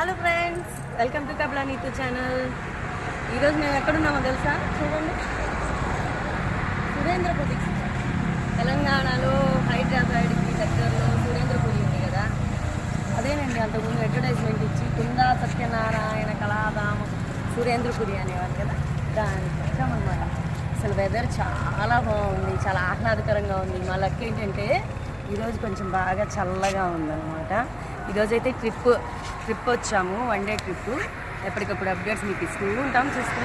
Hello friends welcome to Kabla Neetu channel ఈరోజు మేము ఎక్కడున్నామో తెలుసా? చూడండి. సురేంద్రపురి తెలంగాణలో హైదరాబాద్కి దగ్గరలో సురేంద్రపురి ఉంది కదా? అదేనండి అంతకుముందు అడ్వర్టైజ్మెంట్ ఇచ్చి కుందా సత్యనారాయణ కళాధామం సురేంద్రపురి అనేవారు కదా? దానికి వచ్చామన్నమాట అసలు వెదర్ చాలా బాగుంది చాలా ఆహ్లాదకరంగా ఉంది. మా లక్ ఏంటంటే ఈరోజు కొంచెం బాగా చల్లగా ఉందన్నమాట. ఈరోజైతే ట్రిప్ ట్రిప్ వచ్చాము వన్ డే ట్రిప్. ఎప్పటికప్పుడు అప్డేట్స్ మీకు ఇస్తూ ఉంటాం చూస్తూ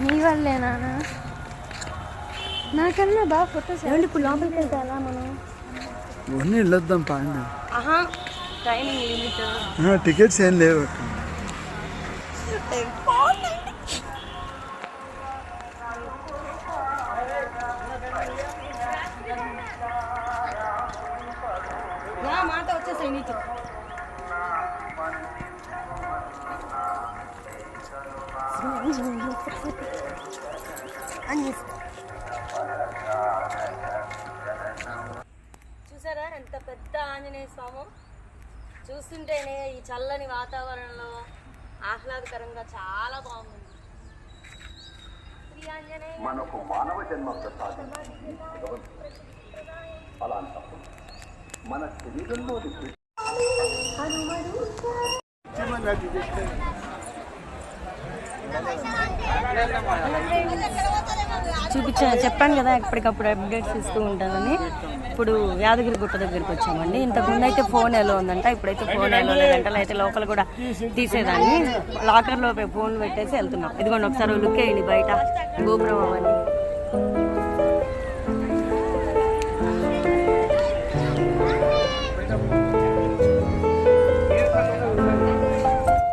నీ వల్లేనా నాకన్నా బాగా ఫొటోస్ ఏమండి ఇప్పుడు లోపలికి వెళ్తే ఎలా మనం? ఇవన్నీ వెళ్ళొద్దాం పాండి ఆహా టైమింగ్ లిమిట్ టికెట్స్ ఏం లేవు. నా మాట వచ్చేసాయి నీతో. చూసారా? ఎంత పెద్ద ఆంజనేయ స్వామి. చూస్తుంటేనే ఈ చల్లని వాతావరణంలో ఆహ్లాదకరంగా చాలా బాగుంది. మనకు మానవ జన్మ అలాంటప్పుడు మన శరీరంలోని చూపించాను చెప్పాను కదా ఎప్పటికప్పుడు అప్డేట్స్ ఇస్తూ ఉంటానని. ఇప్పుడు యాదగిరి గుట్ట దగ్గరికి వచ్చామండి. ఇంతకుముందు అయితే ఫోన్ ఎలా ఉందంట ఇప్పుడైతే ఫోన్ ఎలా లేదంట అయితే లోపల కూడా తీసేదాన్ని. లాకర్లో ఫోన్ పెట్టేసి వెళ్తున్నాం. ఇదిగోండి ఒకసారి లుక్ వేయండి బయట. గోపురం అవన్నీ.